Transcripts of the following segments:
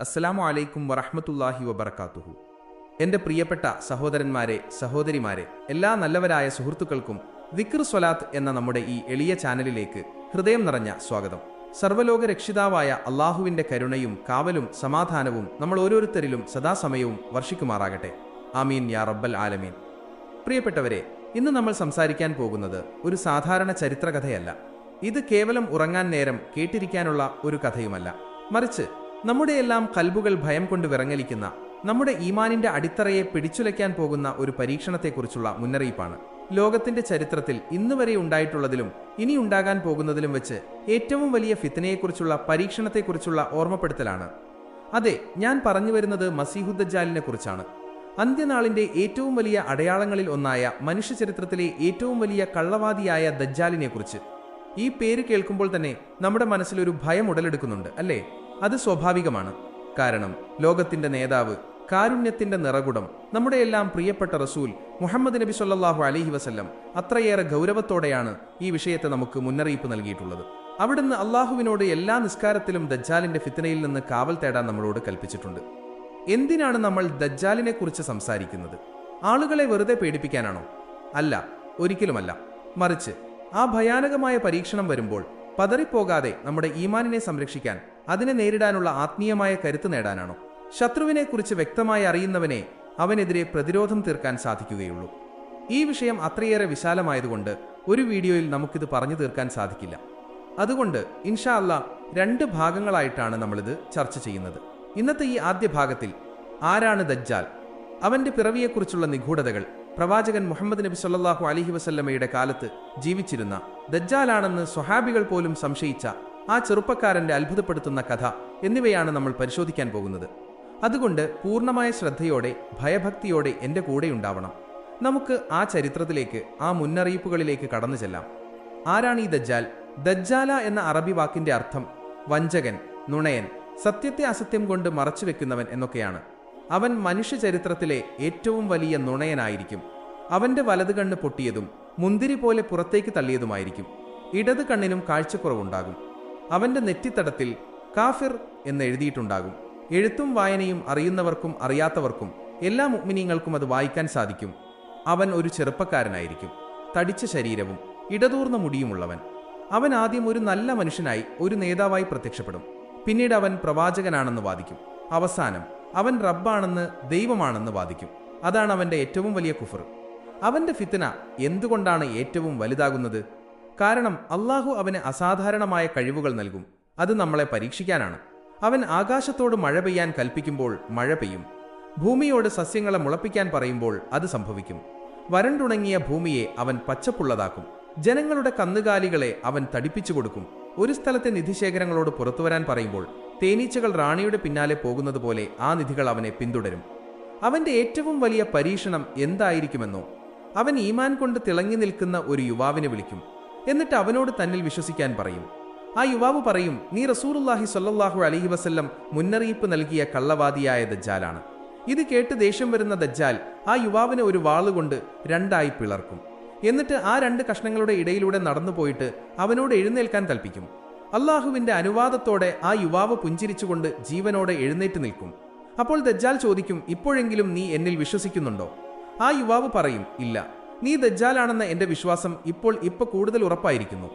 അസ്സലാമു അലൈക്കും വറഹമത്തല്ലാഹി വബർക്കാത്തുഹു എന്റെ പ്രിയപ്പെട്ട സഹോദരന്മാരെ സഹോദരിമാരെ എല്ലാ നല്ലവരായ സുഹൃത്തുക്കൾക്കും ദിക്ർ സ്വലാത്ത് എന്ന നമ്മുടെ ഈ എളിയ ചാനലിലേക്ക് ഹൃദയം നിറഞ്ഞ സ്വാഗതം. സർവലോക രക്ഷിതാവായ അള്ളാഹുവിന്റെ കരുണയും കാവലും സമാധാനവും നമ്മൾ ഓരോരുത്തരിലും സദാസമയവും വർഷിക്കുമാറാകട്ടെ. ആമീൻ യാ റബ്ബൽ ആലമീൻ. പ്രിയപ്പെട്ടവരെ ഇന്ന് നമ്മൾ സംസാരിക്കാൻ പോകുന്നത് ഒരു സാധാരണ ചരിത്രകഥയല്ല. ഇത് കേവലം ഉറങ്ങാൻ നേരം കേട്ടിരിക്കാനുള്ള ഒരു കഥയുമല്ല. മറിച്ച് നമ്മുടെയെല്ലാം കൽബുകൾ ഭയം കൊണ്ട് വിറങ്ങലിക്കുന്ന നമ്മുടെ ഈമാനിന്റെ അടിത്തറയെ പിടിച്ചുലയ്ക്കാൻ പോകുന്ന ഒരു പരീക്ഷണത്തെക്കുറിച്ചുള്ള മുന്നറിയിപ്പാണ്. ലോകത്തിന്റെ ചരിത്രത്തിൽ ഇന്ന് വരെ ഉണ്ടായിട്ടുള്ളതിലും ഇനി ഉണ്ടാകാൻ പോകുന്നതിലും വെച്ച് ഏറ്റവും വലിയ ഫിത്തനയെക്കുറിച്ചുള്ള പരീക്ഷണത്തെക്കുറിച്ചുള്ള ഓർമ്മപ്പെടുത്തലാണ്. അതെ ഞാൻ പറഞ്ഞു വരുന്നത് മസീഹുദ്ദജാലിനെ കുറിച്ചാണ്. അന്ത്യനാളിന്റെ ഏറ്റവും വലിയ അടയാളങ്ങളിൽ ഒന്നായ മനുഷ്യചരിത്രത്തിലെ ഏറ്റവും വലിയ കള്ളവാദിയായ ദജ്ജാലിനെക്കുറിച്ച്. ഈ പേര് കേൾക്കുമ്പോൾ തന്നെ നമ്മുടെ മനസ്സിലൊരു ഭയം ഉടലെടുക്കുന്നുണ്ട് അല്ലേ? അത് സ്വാഭാവികമാണ്. കാരണം ലോകത്തിന്റെ നേതാവ് കാരുണ്യത്തിന്റെ നിറകുടം നമ്മുടെ എല്ലാം പ്രിയപ്പെട്ട റസൂൽ മുഹമ്മദ് നബി സല്ലാഹു അലഹി വസല്ലം അത്രയേറെ ഗൗരവത്തോടെയാണ് ഈ വിഷയത്തെ നമുക്ക് മുന്നറിയിപ്പ് നൽകിയിട്ടുള്ളത്. അവിടുന്ന് അള്ളാഹുവിനോട് എല്ലാ നിസ്കാരത്തിലും ദജ്ജാലിന്റെ ഫിത്തനയിൽ നിന്ന് കാവൽ തേടാൻ നമ്മളോട് കൽപ്പിച്ചിട്ടുണ്ട്. എന്തിനാണ് നമ്മൾ ദജ്ജാലിനെ കുറിച്ച് സംസാരിക്കുന്നത്? ആളുകളെ വെറുതെ പേടിപ്പിക്കാനാണോ? അല്ല ഒരിക്കലുമല്ല. മറിച്ച് ആ ഭയാനകമായ പരീക്ഷണം വരുമ്പോൾ പതറിപ്പോകാതെ നമ്മുടെ ഈമാനിനെ സംരക്ഷിക്കാൻ അതിനെ നേരിടാനുള്ള ആത്മീയമായ കരുത്ത് നേടാനാണോ? ശത്രുവിനെക്കുറിച്ച് വ്യക്തമായി അറിയുന്നവനെ അവനെതിരെ പ്രതിരോധം തീർക്കാൻ സാധിക്കുകയുള്ളൂ. ഈ വിഷയം അത്രയേറെ വിശാലമായതുകൊണ്ട് ഒരു വീഡിയോയിൽ നമുക്കിത് പറഞ്ഞു തീർക്കാൻ സാധിക്കില്ല. അതുകൊണ്ട് ഇൻഷാ അല്ല രണ്ട് ഭാഗങ്ങളായിട്ടാണ് നമ്മളിത് ചർച്ച ചെയ്യുന്നത്. ഇന്നത്തെ ഈ ആദ്യ ഭാഗത്തിൽ ആരാണ് ദജ്ജാൽ? അവന്റെ പിറവിയെക്കുറിച്ചുള്ള നിഗൂഢതകൾ പ്രവാചകൻ മുഹമ്മദ് നബി സല്ലാഹു അലഹി വസല്ലമ്മയുടെ കാലത്ത് ജീവിച്ചിരുന്ന ദജ്ജാലാണെന്ന് സ്വഹാബികൾ പോലും സംശയിച്ച ആ ചെറുപ്പക്കാരന്റെ അത്ഭുതപ്പെടുത്തുന്ന കഥ എന്നിവയാണ് നമ്മൾ പരിശോധിക്കാൻ പോകുന്നത്. അതുകൊണ്ട് പൂർണമായ ശ്രദ്ധയോടെ ഭയഭക്തിയോടെ എന്റെ കൂടെയുണ്ടാവണം നമുക്ക് ആ ചരിത്രത്തിലേക്ക് ആ മുന്നറിയിപ്പുകളിലേക്ക് കടന്നു ചെല്ലാം. ആരാണ് ഈ ദജ്ജാൽ? ദജ്ജാല എന്ന അറബി വാക്കിന്റെ അർത്ഥം വഞ്ചകൻ നുണയൻ സത്യത്തെ അസത്യം കൊണ്ട് മറച്ചുവെക്കുന്നവൻ എന്നൊക്കെയാണ്. അവൻ മനുഷ്യ ചരിത്രത്തിലെ ഏറ്റവും വലിയ നുണയനായിരിക്കും. അവന്റെ വലത് കണ്ണ് പൊട്ടിയതും മുന്തിരി പോലെ പുറത്തേക്ക് തള്ളിയതുമായിരിക്കും. ഇടത് കണ്ണിനും കാഴ്ചക്കുറവുണ്ടാകും. അവന്റെ നെറ്റിത്തടത്തിൽ കാഫിർ എന്ന് എഴുതിയിട്ടുണ്ടാകും. എഴുത്തും വായനയും അറിയുന്നവർക്കും അറിയാത്തവർക്കും എല്ലാ മുഗ്മിനീങ്ങൾക്കും അത് വായിക്കാൻ സാധിക്കും. അവൻ ഒരു ചെറുപ്പക്കാരനായിരിക്കും. തടിച്ച ശരീരവും ഇടതൂർന്ന മുടിയുമുള്ളവൻ. അവൻ ആദ്യം ഒരു നല്ല മനുഷ്യനായി ഒരു നേതാവായി പ്രത്യക്ഷപ്പെടും. പിന്നീട് അവൻ പ്രവാചകനാണെന്ന് വാദിക്കും. അവസാനം അവൻ റബ്ബാണെന്ന് ദൈവമാണെന്ന് വാദിക്കും. അതാണ് അവന്റെ ഏറ്റവും വലിയ കുഫർ. അവന്റെ ഫിത്തന എന്തുകൊണ്ടാണ് ഏറ്റവും വലുതാകുന്നത്? കാരണം അള്ളാഹു അവന് അസാധാരണമായ കഴിവുകൾ നൽകും. അത് നമ്മളെ പരീക്ഷിക്കാനാണ്. അവൻ ആകാശത്തോട് മഴ പെയ്യാൻ കൽപ്പിക്കുമ്പോൾ മഴ പെയ്യും. ഭൂമിയോട് സസ്യങ്ങളെ മുളപ്പിക്കാൻ പറയുമ്പോൾ അത് സംഭവിക്കും. വരണ്ടുണങ്ങിയ ഭൂമിയെ അവൻ പച്ചപ്പുള്ളതാക്കും. ജനങ്ങളുടെ കന്നുകാലികളെ അവൻ തടിപ്പിച്ചു കൊടുക്കും. ഒരു സ്ഥലത്തെ നിധിശേഖരങ്ങളോട് പുറത്തുവരാൻ പറയുമ്പോൾ തേനീച്ചകൾ റാണിയുടെ പിന്നാലെ പോകുന്നത് പോലെ ആ നിധികൾ അവനെ പിന്തുടരും. അവന്റെ ഏറ്റവും വലിയ പരീക്ഷണം എന്തായിരിക്കുമെന്നോ അവൻ ഈമാൻ കൊണ്ട് തിളങ്ങി നിൽക്കുന്ന ഒരു യുവാവിനെ വിളിക്കും. എന്നിട്ട് അവനോട് തന്നിൽ വിശ്വസിക്കാൻ പറയും. ആ യുവാവ് പറയും നീ റസൂറുല്ലാഹി സൊല്ലാഹു അലഹി വസ്ല്ലം മുന്നറിയിപ്പ് നൽകിയ കള്ളവാദിയായ ദജ്ജാലാണ്. ഇത് കേട്ട് ദേഷ്യം വരുന്ന ദജ്ജാൽ ആ യുവാവിനെ ഒരു വാളുകൊണ്ട് രണ്ടായി പിളർക്കും. എന്നിട്ട് ആ രണ്ട് കഷ്ണങ്ങളുടെ ഇടയിലൂടെ നടന്നു പോയിട്ട് അവനോട് എഴുന്നേൽക്കാൻ കൽപ്പിക്കും അള്ളാഹുവിന്റെ അനുവാദത്തോടെ ആ യുവാവ് പുഞ്ചിരിച്ചുകൊണ്ട് ജീവനോടെ എഴുന്നേറ്റ് നിൽക്കും. അപ്പോൾ ദജ്ജാൽ ചോദിക്കും ഇപ്പോഴെങ്കിലും നീ എന്നിൽ വിശ്വസിക്കുന്നുണ്ടോ? ആ യുവാവ് പറയും ഇല്ല. നീ ദജ്ജാലാണെന്ന എന്റെ വിശ്വാസം ഇപ്പോൾ ഇപ്പൊ കൂടുതൽ ഉറപ്പായിരിക്കുന്നു.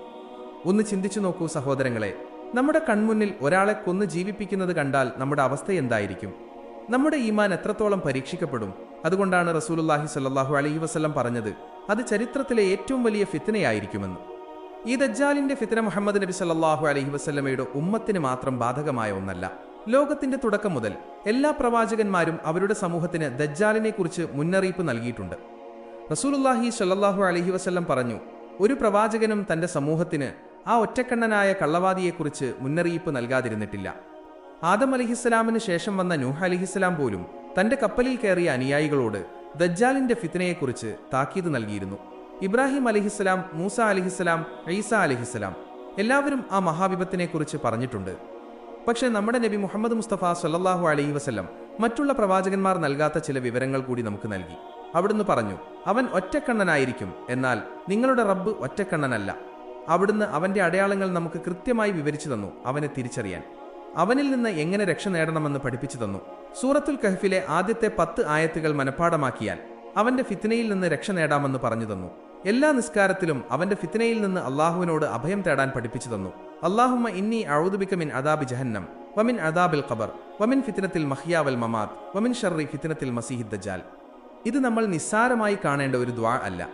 ഒന്ന് ചിന്തിച്ചു നോക്കൂ സഹോദരങ്ങളെ നമ്മുടെ കൺമുന്നിൽ ഒരാളെ കൊന്ന് ജീവിപ്പിക്കുന്നത് കണ്ടാൽ നമ്മുടെ അവസ്ഥ എന്തായിരിക്കും? നമ്മുടെ ഈമാൻ എത്രത്തോളം പരീക്ഷിക്കപ്പെടും? അതുകൊണ്ടാണ് റസൂലുല്ലാഹി സല്ലാഹു അലഹി വസ്ലം പറഞ്ഞത് അത് ചരിത്രത്തിലെ ഏറ്റവും വലിയ ഫിത്തനയായിരിക്കുമെന്ന് ഈ ദജ്ജാലിന്റെ ഫിത്തന മുഹമ്മദ് നബി സല്ലാഹു അലഹി വസ്ലമയുടെ ഉമ്മത്തിന് മാത്രം ബാധകമായ ഒന്നല്ല. ലോകത്തിന്റെ തുടക്കം മുതൽ എല്ലാ പ്രവാചകന്മാരും അവരുടെ സമൂഹത്തിന് ദജ്ജാലിനെ കുറിച്ച് മുന്നറിയിപ്പ് നൽകിയിട്ടുണ്ട്. റസൂലുല്ലാഹി സല്ലാഹു അലഹി വസല്ലം പറഞ്ഞു ഒരു പ്രവാചകനും തന്റെ സമൂഹത്തിന് ആ ഒറ്റക്കണ്ണനായ കള്ളവാദിയെക്കുറിച്ച് മുന്നറിയിപ്പ് നൽകാതിരുന്നിട്ടില്ല. ആദം അലിഹിസ്സലാമിന് ശേഷം വന്ന നൂഹ അലിഹിസ്സലാം പോലും തന്റെ കപ്പലിൽ കയറിയ അനുയായികളോട് ദജ്ജാലിന്റെ ഫിത്തനയെക്കുറിച്ച് താക്കീത് നൽകിയിരുന്നു. ഇബ്രാഹിം അലിഹിസ്സലാം മൂസ അലിഹിസ്സലാം ഈസ അലിഹിസ്സലാം എല്ലാവരും ആ മഹാവിപത്തിനെക്കുറിച്ച് പറഞ്ഞിട്ടുണ്ട്. പക്ഷെ നമ്മുടെ നബി മുഹമ്മദ് മുസ്തഫ സല്ലാഹു അലൈഹി വസ്ലം മറ്റുള്ള പ്രവാചകന്മാർ നൽകാത്ത ചില വിവരങ്ങൾ കൂടി നമുക്ക് നൽകി. അവിടുന്ന് പറഞ്ഞു അവൻ ഒറ്റക്കണ്ണനായിരിക്കും എന്നാൽ നിങ്ങളുടെ റബ്ബ് ഒറ്റക്കണ്ണനല്ല. അവിടുന്ന് അവന്റെ അടയാളങ്ങൾ നമുക്ക് കൃത്യമായി വിവരിച്ചു തന്നു അവനെ തിരിച്ചറിയാൻ. അവനിൽ നിന്ന് എങ്ങനെ രക്ഷ നേടണമെന്ന് പഠിപ്പിച്ചു തന്നു. സൂറത്തുൽ കഹഫിലെ ആദ്യത്തെ പത്ത് ആയത്തുകൾ മനഃപ്പാടമാക്കിയാൽ അവന്റെ ഫിത്നയിൽ നിന്ന് രക്ഷ നേടാമെന്ന് പറഞ്ഞു തന്നു. എല്ലാ നിസ്കാരത്തിലും അവന്റെ ഫിത്നയിൽ നിന്ന് അള്ളാഹുവിനോട് അഭയം തേടാൻ പഠിപ്പിച്ചു തന്നു. അള്ളാഹുമ ഇന്നി അഴുതുബിക്ക മിൻ അദാബി ജഹന്നം വമിൻ അദാബിൽ ഖബർ വമിൻ ഫിത്നത്തിൽ മഹിയാവൽ മമാത് വമിൻ ഷർറി ഫിത്നത്തിൽ മസീഹിദ് ദജാൽ. ഇത് നമ്മൾ നിസ്സാരമായി കാണേണ്ട ഒരു ദ്വാ അല്ല.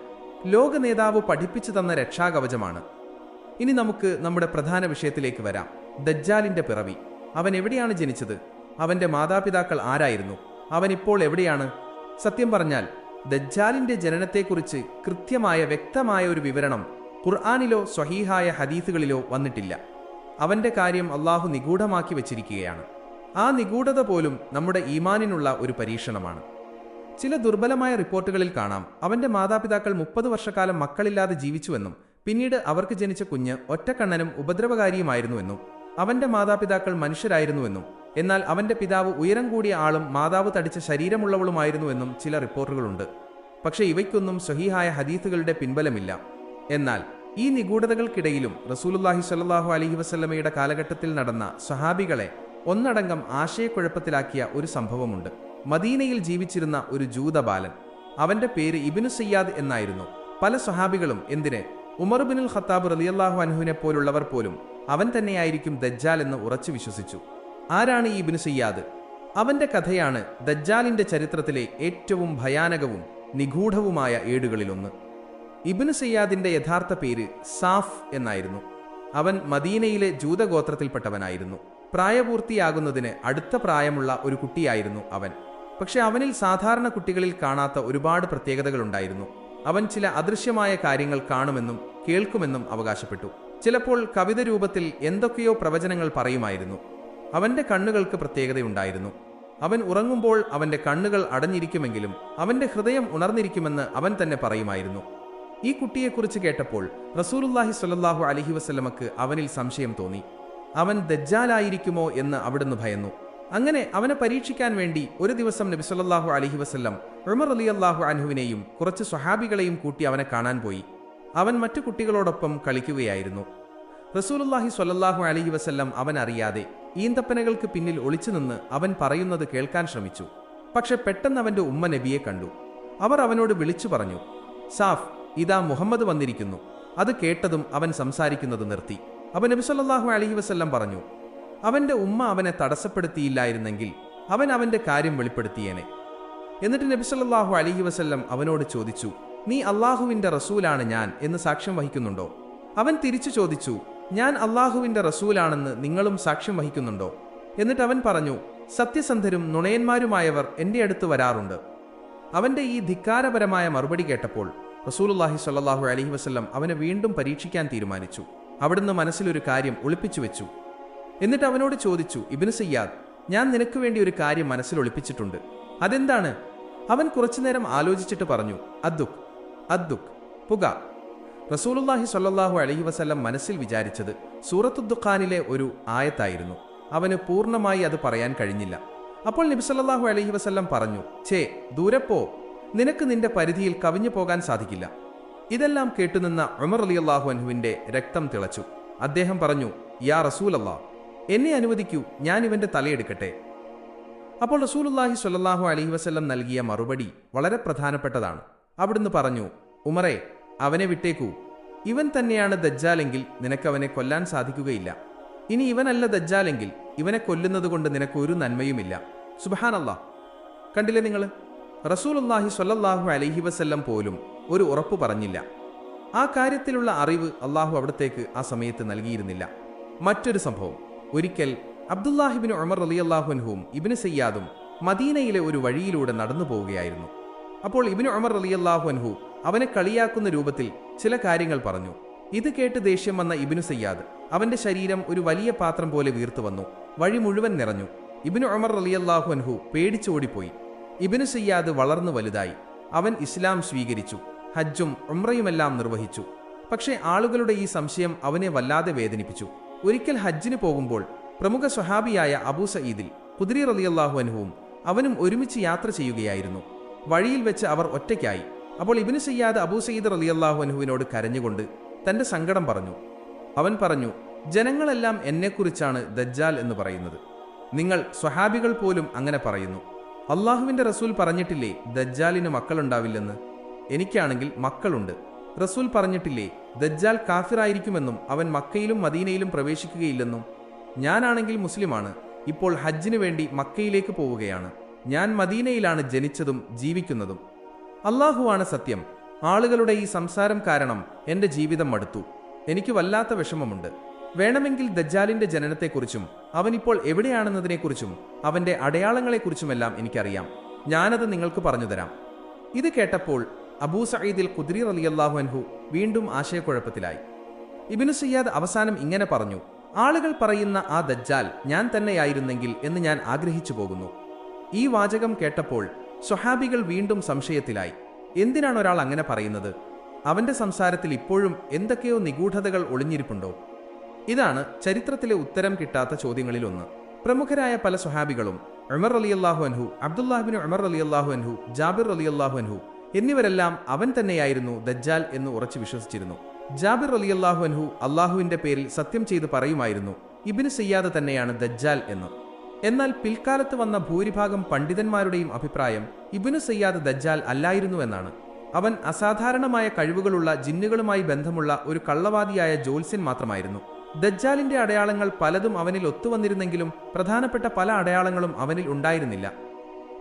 ലോക നേതാവ് പഠിപ്പിച്ചു തന്ന രക്ഷാകവചമാണ്. ഇനി നമുക്ക് നമ്മുടെ പ്രധാന വിഷയത്തിലേക്ക് വരാം. ദജ്ജാലിന്റെ പിറവി. അവൻ എവിടെയാണ് ജനിച്ചത്? അവന്റെ മാതാപിതാക്കൾ ആരായിരുന്നു? അവൻ ഇപ്പോൾ എവിടെയാണ്? സത്യം പറഞ്ഞാൽ ദജ്ജാലിന്റെ ജനനത്തെക്കുറിച്ച് കൃത്യമായ വ്യക്തമായ ഒരു വിവരണം ഖുർആാനിലോ സ്വഹീഹായ ഹദീസുകളിലോ വന്നിട്ടില്ല. അവന്റെ കാര്യം അള്ളാഹു നിഗൂഢമാക്കി വച്ചിരിക്കുകയാണ്. ആ നിഗൂഢത പോലും നമ്മുടെ ഈമാനിനുള്ള ഒരു പരീക്ഷണമാണ്. ചില ദുർബലമായ റിപ്പോർട്ടുകളിൽ കാണാം അവന്റെ മാതാപിതാക്കൾ മുപ്പത് വർഷക്കാലം മക്കളില്ലാതെ ജീവിച്ചുവെന്നും പിന്നീട് അവർക്ക് ജനിച്ച കുഞ്ഞ് ഒറ്റക്കണ്ണനും ഉപദ്രവകാരിയുമായിരുന്നുവെന്നും. അവന്റെ മാതാപിതാക്കൾ മനുഷ്യരായിരുന്നുവെന്നും എന്നാൽ അവന്റെ പിതാവ് ഉയരം കൂടിയ ആളും മാതാവ് തടിച്ച ശരീരമുള്ളവളുമായിരുന്നുവെന്നും ചില റിപ്പോർട്ടുകളുണ്ട്. പക്ഷേ ഇവയ്ക്കൊന്നും സഹീഹായ ഹദീസുകളുടെ പിൻബലമില്ല. എന്നാൽ ഈ നിഗൂഢതകൾക്കിടയിലും റസൂലുല്ലാഹി സല്ലാഹു അലഹി വസല്ലമയുടെ കാലഘട്ടത്തിൽ നടന്ന സഹാബികളെ ഒന്നടങ്കം ആശയക്കുഴപ്പത്തിലാക്കിയ ഒരു സംഭവമുണ്ട്. മദീനയിൽ ജീവിച്ചിരുന്ന ഒരു ജൂത ബാലൻ അവന്റെ പേര് ഇബിനു സയ്യാദ് എന്നായിരുന്നു. പല സഹാബികളും എന്തിന് ഉമർ ബിനുൽ ഖത്താബ് റലിയല്ലാഹു അനുഹുവിനെ പോലുള്ളവർ പോലും അവൻ തന്നെയായിരിക്കും ദജ്ജാൽ എന്ന് ഉറച്ചു വിശ്വസിച്ചു. ആരാണ് ഈ ഇബിനു സയ്യാദ്? അവന്റെ കഥയാണ് ദജ്ജാലിന്റെ ചരിത്രത്തിലെ ഏറ്റവും ഭയാനകവും നിഗൂഢവുമായ ഏടുകളിലൊന്ന്. ഇബിന് സയ്യാദിന്റെ യഥാർത്ഥ പേര് സാഫ് എന്നായിരുന്നു. അവൻ മദീനയിലെ ജൂതഗോത്രത്തിൽപ്പെട്ടവനായിരുന്നു. പ്രായപൂർത്തിയാകുന്നതിന് അടുത്ത പ്രായമുള്ള ഒരു കുട്ടിയായിരുന്നു അവൻ. പക്ഷെ അവനിൽ സാധാരണ കുട്ടികളിൽ കാണാത്ത ഒരുപാട് പ്രത്യേകതകളുണ്ടായിരുന്നു. അവൻ ചില അദൃശ്യമായ കാര്യങ്ങൾ കാണുമെന്നും കേൾക്കുമെന്നും അവകാശപ്പെട്ടു. ചിലപ്പോൾ കവിത രൂപത്തിൽ എന്തൊക്കെയോ പ്രവചനങ്ങൾ പറയുമായിരുന്നു. അവന്റെ കണ്ണുകൾക്ക് പ്രത്യേകതയുണ്ടായിരുന്നു. അവൻ ഉറങ്ങുമ്പോൾ അവന്റെ കണ്ണുകൾ അടഞ്ഞിരിക്കുമെങ്കിലും അവന്റെ ഹൃദയം ഉണർന്നിരിക്കുമെന്ന് അവൻ തന്നെ പറയുമായിരുന്നു. ഈ കുട്ടിയെക്കുറിച്ച് കേട്ടപ്പോൾ റസൂലുല്ലാഹി സ്വല്ലാഹു അലഹി വസ്ലമക്ക് അവനിൽ സംശയം തോന്നി. അവൻ ദജ്ജാലായിരിക്കുമോ എന്ന് അവിടുന്ന് ഭയന്നു. അങ്ങനെ അവനെ പരീക്ഷിക്കാൻ വേണ്ടി ഒരു ദിവസം നബി സല്ലല്ലാഹു അലഹി വസ്ല്ലം ഉമർ അലി അള്ളാഹു അൻഹുവിനെയും കുറച്ച് സ്വഹാബികളെയും കൂട്ടി അവനെ കാണാൻ പോയി. അവൻ മറ്റു കുട്ടികളോടൊപ്പം കളിക്കുകയായിരുന്നു. റസൂലുല്ലാഹി സ്വല്ലല്ലാഹു അലഹി വസ്ല്ലം അവൻ അറിയാതെ ഈന്തപ്പനകൾക്ക് പിന്നിൽ ഒളിച്ചു നിന്ന് അവൻ പറയുന്നത് കേൾക്കാൻ ശ്രമിച്ചു. പക്ഷെ പെട്ടെന്ന് അവന്റെ ഉമ്മ നബിയെ കണ്ടു. അവർ അവനോട് വിളിച്ചു പറഞ്ഞു സാഫ് ഇതാ മുഹമ്മദ് വന്നിരിക്കുന്നു. അത് കേട്ടതും അവൻ സംസാരിക്കുന്നത് നിർത്തി. അവൻ നബി സല്ലല്ലാഹു അലൈഹി വസല്ലം പറഞ്ഞു അവന്റെ ഉമ്മ അവനെ തടസ്സപ്പെടുത്തിയില്ലായിരുന്നെങ്കിൽ അവൻ അവന്റെ കാര്യം വെളിപ്പെടുത്തിയേനെ. എന്നിട്ട് നബി സല്ലല്ലാഹു അലൈഹി വസല്ലം അവനോട് ചോദിച്ചു നീ അള്ളാഹുവിന്റെ റസൂലാണ് ഞാൻ എന്ന് സാക്ഷ്യം വഹിക്കുന്നുണ്ടോ? അവൻ തിരിച്ചു ചോദിച്ചു ഞാൻ അള്ളാഹുവിന്റെ റസൂലാണെന്ന് നിങ്ങളും സാക്ഷ്യം വഹിക്കുന്നുണ്ടോ? എന്നിട്ട് അവൻ പറഞ്ഞു സത്യസന്ധരും നുണയന്മാരുമായവർ എന്റെ അടുത്ത് വരാറുണ്ട്. അവന്റെ ഈ ധിക്കാരപരമായ മറുപടി കേട്ടപ്പോൾ റസൂലുല്ലാഹി സല്ലാഹു അലഹി വസ്ല്ലം അവനെ വീണ്ടും പരീക്ഷിക്കാൻ തീരുമാനിച്ചു. അവിടുന്ന് മനസ്സിലൊരു കാര്യം ഒളിപ്പിച്ചു വെച്ചു. എന്നിട്ട് അവനോട് ചോദിച്ചു ഇബിന് സയ്യാദ് ഞാൻ നിനക്ക് വേണ്ടി ഒരു കാര്യം മനസ്സിൽ ഒളിപ്പിച്ചിട്ടുണ്ട്. അതെന്താണ്? അവൻ കുറച്ചുനേരം ആലോചിച്ചിട്ട് പറഞ്ഞു അദ്ദുഖ് അദ്ദുഖ് പുക. റസൂലുല്ലാഹി സ്വല്ലല്ലാഹു അലഹി വസല്ലം മനസ്സിൽ വിചാരിച്ചത് സൂറത്തുദ്ദുഖാനിലെ ഒരു ആയത്തായിരുന്നു. അവന് പൂർണമായി അത് പറയാൻ കഴിഞ്ഞില്ല. അപ്പോൾ നബി അലഹി വസല്ലം പറഞ്ഞു ഛേ ദൂരപ്പോ നിനക്ക് നിന്റെ പരിധിയിൽ കവിഞ്ഞു പോകാൻ സാധിക്കില്ല. ഇതെല്ലാം കേട്ടുനിന്ന ഉമർ അലി അള്ളാഹു അൻഹുവിന്റെ രക്തം തിളച്ചു. അദ്ദേഹം പറഞ്ഞു യാ റസൂലല്ലാ എന്നെ അനുവദിക്കൂ ഞാൻ ഇവന്റെ തലയെടുക്കട്ടെ അപ്പോൾ റസൂലുല്ലാഹി സ്വല്ലാഹു അലഹി വസ്ല്ലം നൽകിയ മറുപടി വളരെ പ്രധാനപ്പെട്ടതാണ്. അവിടുന്ന് പറഞ്ഞു ഉമറെ അവനെ വിട്ടേക്കൂ. ഇവൻ തന്നെയാണ് ദജ്ജാലെങ്കിൽ നിനക്കവനെ കൊല്ലാൻ സാധിക്കുകയില്ല. ഇനി ഇവനല്ല ദജ്ജാലെങ്കിൽ ഇവനെ കൊല്ലുന്നത് കൊണ്ട് നിനക്കൊരു നന്മയുമില്ല. സുബഹാനല്ലാ കണ്ടില്ലേ നിങ്ങൾ റസൂലുല്ലാഹി സ്വല്ലല്ലാഹു അലൈഹി വസല്ലം പോലും ഒരു ഉറപ്പ് പറഞ്ഞില്ല. ആ കാര്യത്തിലുള്ള അറിവ് അള്ളാഹു അവിടത്തേക്ക് ആ സമയത്ത് നൽകിയിരുന്നില്ല. മറ്റൊരു സംഭവം. ഒരിക്കൽ അബ്ദുല്ലാഹിബിൻ ഉമർ റലിയല്ലാഹുൻഹുവും ഇബിന് സയ്യാദും മദീനയിലെ ഒരു വഴിയിലൂടെ നടന്നു പോവുകയായിരുന്നു. അപ്പോൾ ഇബിന് ഉമർ റലിയല്ലാഹു അൻഹു അവനെ കളിയാക്കുന്ന രൂപത്തിൽ ചില കാര്യങ്ങൾ പറഞ്ഞു. ഇത് കേട്ട് ദേഷ്യം വന്ന ഇബിനു സയ്യാദ് അവന്റെ ശരീരം ഒരു വലിയ പാത്രം പോലെ വീർത്തു വന്നു. വഴി മുഴുവൻ നിറഞ്ഞു. ഇബിനു ഉമർ റലിയല്ലാഹു അൻഹു പേടിച്ചോടിപ്പോയി ഇബിനു സയ്യാദ് വളർന്നു വലുതായി. അവൻ ഇസ്ലാം സ്വീകരിച്ചു. ഹജ്ജും ഉംറയുമെല്ലാം നിർവഹിച്ചു. പക്ഷേ ആളുകളുടെ ഈ സംശയം അവനെ വല്ലാതെ വേദനിപ്പിച്ചു. ഒരിക്കൽ ഹജ്ജിന് പോകുമ്പോൾ പ്രമുഖ സ്വഹാബിയായ അബൂ സയീദിൽ കുതിരി റലിയല്ലാഹു അൻഹുവും അവനും ഒരുമിച്ച് യാത്ര ചെയ്യുകയായിരുന്നു. വഴിയിൽ വെച്ച് അവർ ഒറ്റയ്ക്കായി. അപ്പോൾ ഇബിന് സയ്യാദ് അബൂ സയ്യിദ് റലിയല്ലാഹു അനുഹുവിനോട് കരഞ്ഞുകൊണ്ട് തന്റെ സങ്കടം പറഞ്ഞു. അവൻ പറഞ്ഞു ജനങ്ങളെല്ലാം എന്നെക്കുറിച്ചാണ് ദജ്ജാൽ എന്ന് പറയുന്നത്. നിങ്ങൾ സ്വഹാബികൾ പോലും അങ്ങനെ പറയുന്നു. അള്ളാഹുവിന്റെ റസൂൽ പറഞ്ഞിട്ടില്ലേ ദജ്ജാലിന് മക്കളുണ്ടാവില്ലെന്ന്? എനിക്കാണെങ്കിൽ മക്കളുണ്ട്. റസൂൽ പറഞ്ഞിട്ടില്ലേ ദജ്ജാൽ കാഫിറായിരിക്കുമെന്നും അവൻ മക്കയിലും മദീനയിലും പ്രവേശിക്കുകയില്ലെന്നും ഞാനാണെങ്കിൽ മുസ്ലിമാണ് ഇപ്പോൾ ഹജ്ജിനു വേണ്ടി മക്കയിലേക്ക് പോവുകയാണ്. ഞാൻ മദീനയിലാണ് ജനിച്ചതും ജീവിക്കുന്നതും. അള്ളാഹുവാണ് സത്യം. ആളുകളുടെ ഈ സംസാരം കാരണം എന്റെ ജീവിതം മടുത്തു. എനിക്ക് വല്ലാത്ത വിഷമമുണ്ട്. വേണമെങ്കിൽ ദജ്ജാലിന്റെ ജനനത്തെക്കുറിച്ചും അവനിപ്പോൾ എവിടെയാണെന്നതിനെക്കുറിച്ചും അവന്റെ അടയാളങ്ങളെക്കുറിച്ചുമെല്ലാം എനിക്കറിയാം. ഞാനത് നിങ്ങൾക്ക് പറഞ്ഞുതരാം ഇത് കേട്ടപ്പോൾ അബൂ സയ്യിദിൽ കുദ്രി റലിയല്ലാഹു അൻഹു വീണ്ടും ആശയക്കുഴപ്പത്തിലായി. ഇബിനു സയ്യാദ് അവസാനം ഇങ്ങനെ പറഞ്ഞു ആളുകൾ പറയുന്ന ആ ദജ്ജാൽ ഞാൻ തന്നെയായിരുന്നെങ്കിൽ എന്ന് ഞാൻ ആഗ്രഹിച്ചു പോകുന്നു. ഈ വാചകം കേട്ടപ്പോൾ സ്വഹാബികൾ വീണ്ടും സംശയത്തിലായി എന്തിനാണ് ഒരാൾ അങ്ങനെ പറയുന്നത്? അവന്റെ സംസാരത്തിൽ ഇപ്പോഴും എന്തൊക്കെയോ നിഗൂഢതകൾ ഒളിഞ്ഞിരിപ്പുണ്ടോ? ഇതാണ് ചരിത്രത്തിലെ ഉത്തരം കിട്ടാത്ത ചോദ്യങ്ങളിലൊന്ന്. പ്രമുഖരായ പല സ്വഹാബികളും ഉമർ അലിയല്ലാഹു അൻഹു അബ്ദുല്ലാഹിബിൻ ഉമർ അലിയല്ലാഹു അൻഹു ജാബിർ അലിയല്ലാഹു അൻഹു എന്നിവരെല്ലാം അവൻ തന്നെയായിരുന്നു ദജ്ജാൽ എന്ന് ഉറച്ചു വിശ്വസിച്ചിരുന്നു. ജാബിർ അലിയല്ലാഹു അൻഹു അള്ളാഹുവിന്റെ പേരിൽ സത്യം ചെയ്ത് പറയുമായിരുന്നു ഇബിന് സയ്യാദ് തന്നെയാണ് ദജ്ജാൽ എന്ന്. എന്നാൽ പിൽക്കാലത്ത് വന്ന ഭൂരിഭാഗം പണ്ഡിതന്മാരുടെയും അഭിപ്രായം ഇബിനു സയ്യാദ് ദജ്ജാൽ അല്ലായിരുന്നു എന്നാണ്. അവൻ അസാധാരണമായ കഴിവുകളുള്ള ജിന്നുകളുമായി ബന്ധമുള്ള ഒരു കള്ളവാദിയായ ജോത്സ്യൻ മാത്രമായിരുന്നു. ദജ്ജാലിന്റെ അടയാളങ്ങൾ പലതും അവനിൽ ഒത്തുവന്നിരുന്നെങ്കിലും പ്രധാനപ്പെട്ട പല അടയാളങ്ങളും അവനിൽ ഉണ്ടായിരുന്നില്ല.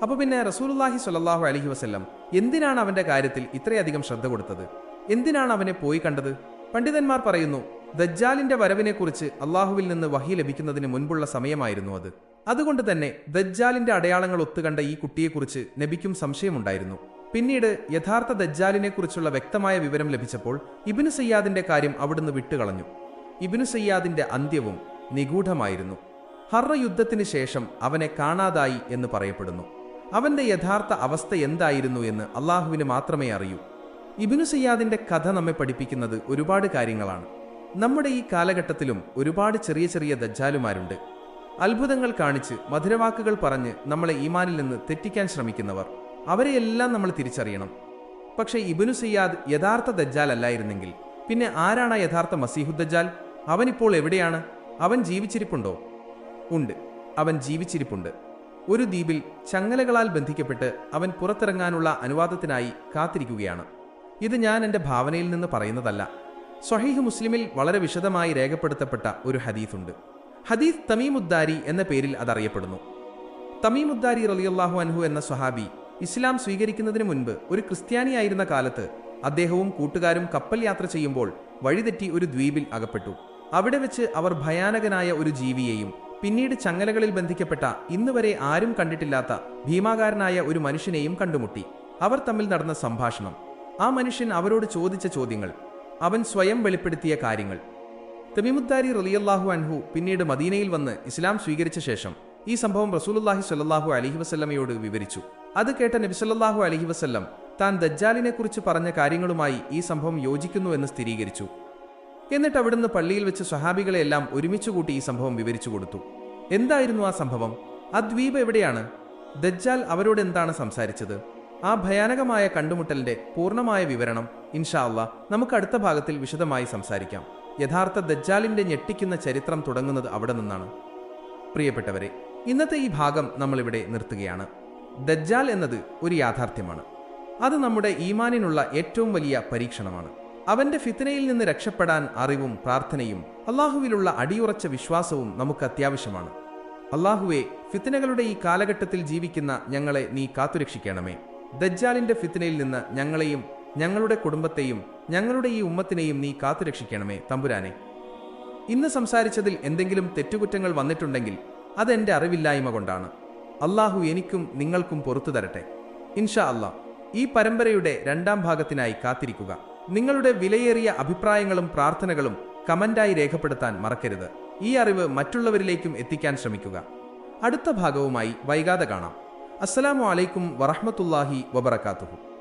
അപ്പൊ പിന്നെ റസൂലുല്ലാഹി സ്വല്ലാഹു അലഹി വസ്ല്ലം എന്തിനാണ് അവന്റെ കാര്യത്തിൽ ഇത്രയധികം ശ്രദ്ധ കൊടുത്തത്? എന്തിനാണ് അവനെ പോയി കണ്ടത്? പണ്ഡിതന്മാർ പറയുന്നു ദജ്ജാലിന്റെ വരവിനെക്കുറിച്ച് അള്ളാഹുവിൽ നിന്ന് വഹി ലഭിക്കുന്നതിന് മുൻപുള്ള സമയമായിരുന്നു അത്. അതുകൊണ്ട് തന്നെ ദജ്ജാലിന്റെ അടയാളങ്ങൾ ഒത്തുകണ്ട ഈ കുട്ടിയെക്കുറിച്ച് നബിക്കും സംശയമുണ്ടായിരുന്നു. പിന്നീട് യഥാർത്ഥ ദജ്ജാലിനെക്കുറിച്ചുള്ള വ്യക്തമായ വിവരം ലഭിച്ചപ്പോൾ ഇബിനു സയ്യാദിന്റെ കാര്യം അവിടുന്ന് വിട്ടുകളഞ്ഞു. ഇബിനു സയ്യാദിന്റെ അന്ത്യവും നിഗൂഢമായിരുന്നു. ഹർറ യുദ്ധത്തിന് ശേഷം അവനെ കാണാതായി എന്ന് പറയപ്പെടുന്നു. അവന്റെ യഥാർത്ഥ അവസ്ഥ എന്തായിരുന്നു എന്ന് അള്ളാഹുവിന് മാത്രമേ അറിയൂ. ഇബിനു സയ്യാദിന്റെ കഥ നമ്മെ പഠിപ്പിക്കുന്നത് ഒരുപാട് കാര്യങ്ങളാണ്. നമ്മുടെ ഈ കാലഘട്ടത്തിലും ഒരുപാട് ചെറിയ ചെറിയ ദജ്ജാലുമാരുണ്ട്. അത്ഭുതങ്ങൾ കാണിച്ച് മധുരവാക്കുകൾ പറഞ്ഞ് നമ്മളെ ഈമാനിൽ നിന്ന് തെറ്റിക്കാൻ ശ്രമിക്കുന്നവർ അവരെയെല്ലാം നമ്മൾ തിരിച്ചറിയണം. പക്ഷേ ഇബിനു സയ്യാദ് യഥാർത്ഥ ദജ്ജാൽ അല്ലായിരുന്നെങ്കിൽ പിന്നെ ആരാണ് യഥാർത്ഥ മസീഹുദ്ദജാൽ അവനിപ്പോൾ എവിടെയാണ്? അവൻ ജീവിച്ചിരിപ്പുണ്ടോ? ഉണ്ട്. അവൻ ജീവിച്ചിരിപ്പുണ്ട്. ഒരു ദ്വീപിൽ ചങ്ങലകളാൽ ബന്ധിക്കപ്പെട്ട് അവൻ പുറത്തിറങ്ങാനുള്ള അനുവാദത്തിനായി കാത്തിരിക്കുകയാണ്. ഇത് ഞാൻ എന്റെ ഭാവനയിൽ നിന്ന് പറയുന്നതല്ല. സ്വഹീഹ് മുസ്ലിമിൽ വളരെ വിശദമായി രേഖപ്പെടുത്തപ്പെട്ട ഒരു ഹദീസുണ്ട്. ഹദീസ് തമീമുദ്ദാരി എന്ന പേരിൽ അതറിയപ്പെടുന്നു. തമീമുദ്ദാരി റലിയല്ലാഹു അൻഹു എന്ന സ്വഹാബി ഇസ്ലാം സ്വീകരിക്കുന്നതിന് മുൻപ് ഒരു ക്രിസ്ത്യാനിയായിരുന്ന കാലത്ത് അദ്ദേഹവും കൂട്ടുകാരും കപ്പൽ യാത്ര ചെയ്യുമ്പോൾ വഴിതെറ്റി ഒരു ദ്വീപിൽ അകപ്പെട്ടു. അവിടെ വെച്ച് അവർ ഭയാനകനായ ഒരു ജീവിയെയും പിന്നീട് ചങ്ങലകളിൽ ബന്ധിക്കപ്പെട്ട ഇന്നുവരെ ആരും കണ്ടിട്ടില്ലാത്ത ഭീമാകാരനായ ഒരു മനുഷ്യനെയും കണ്ടുമുട്ടി. അവർ തമ്മിൽ നടന്ന സംഭാഷണം. ആ മനുഷ്യൻ അവരോട് ചോദിച്ച ചോദ്യങ്ങൾ. അവൻ സ്വയം വെളിപ്പെടുത്തിയ കാര്യങ്ങൾ. തെമിമുദ്ദാരി റലിയല്ലാഹു അൻഹു പിന്നീട് മദീനയിൽ വന്ന് ഇസ്ലാം സ്വീകരിച്ച ശേഷം ഈ സംഭവം റസൂലുല്ലാഹി സ്വല്ലല്ലാഹു അലഹി വസല്ലമയോട് വിവരിച്ചു. അത് കേട്ട നബി സ്വല്ലല്ലാഹു അലഹി വസല്ലം താൻ ദജ്ജാലിനെക്കുറിച്ച് പറഞ്ഞ കാര്യങ്ങളുമായി ഈ സംഭവം യോജിക്കുന്നു എന്ന് സ്ഥിരീകരിച്ചു. എന്നിട്ട് അവിടുന്ന് പള്ളിയിൽ വെച്ച് സ്വഹാബികളെ എല്ലാം ഒരുമിച്ച് കൂട്ടി ഈ സംഭവം വിവരിച്ചു കൊടുത്തു. എന്തായിരുന്നു ആ സംഭവം? ആ ദ്വീപ് എവിടെയാണ്? ദജ്ജാൽ അവരോട് എന്താണ് സംസാരിച്ചത്? ആ ഭയാനകമായ കണ്ടുമുട്ടലിന്റെ പൂർണമായ വിവരണം ഇൻഷാ നമുക്ക് അടുത്ത ഭാഗത്തിൽ വിശദമായി സംസാരിക്കാം. യഥാർത്ഥ ദജ്ജാലിന്റെ ഞെട്ടിക്കുന്ന ചരിത്രം തുടങ്ങുന്നത് അവിടെ നിന്നാണ്. പ്രിയപ്പെട്ടവരെ ഇന്നത്തെ ഈ ഭാഗം നമ്മളിവിടെ നിർത്തുകയാണ്. ദജ്ജാൽ എന്നത് ഒരു യാഥാർത്ഥ്യമാണ്. അത് നമ്മുടെ ഈമാനിനുള്ള ഏറ്റവും വലിയ പരീക്ഷണമാണ്. അവന്റെ ഫിത്തനയിൽ നിന്ന് രക്ഷപ്പെടാൻ അറിവും പ്രാർത്ഥനയും അള്ളാഹുവിലുള്ള അടിയുറച്ച വിശ്വാസവും നമുക്ക് അത്യാവശ്യമാണ്. അള്ളാഹുവെ ഫിത്തനകളുടെ ഈ കാലഘട്ടത്തിൽ ജീവിക്കുന്ന ഞങ്ങളെ നീ കാത്തുരക്ഷിക്കണമേ. ദജ്ജാലിന്റെ ഫിത്തനയിൽ നിന്ന് ഞങ്ങളെയും ഞങ്ങളുടെ കുടുംബത്തെയും ഞങ്ങളുടെ ഈ ഉമ്മത്തിനെയും നീ കാത്തുരക്ഷിക്കണമേ തമ്പുരാനെ. ഇന്ന് സംസാരിച്ചതിൽ എന്തെങ്കിലും തെറ്റുകുറ്റങ്ങൾ വന്നിട്ടുണ്ടെങ്കിൽ അതെന്റെ അറിവില്ലായ്മ കൊണ്ടാണ്. അള്ളാഹു എനിക്കും നിങ്ങൾക്കും പുറത്തു തരട്ടെ. ഇൻഷാ അല്ലാ ഈ പരമ്പരയുടെ രണ്ടാം ഭാഗത്തിനായി കാത്തിരിക്കുക. നിങ്ങളുടെ വിലയേറിയ അഭിപ്രായങ്ങളും പ്രാർത്ഥനകളും കമന്റായി രേഖപ്പെടുത്താൻ മറക്കരുത്. ഈ അറിവ് മറ്റുള്ളവരിലേക്കും എത്തിക്കാൻ ശ്രമിക്കുക. അടുത്ത ഭാഗവുമായി വൈകാതെ കാണാം. അസ്സലാമു അലൈക്കും വറഹമത്തല്ലാഹി വബറകാതുഹു.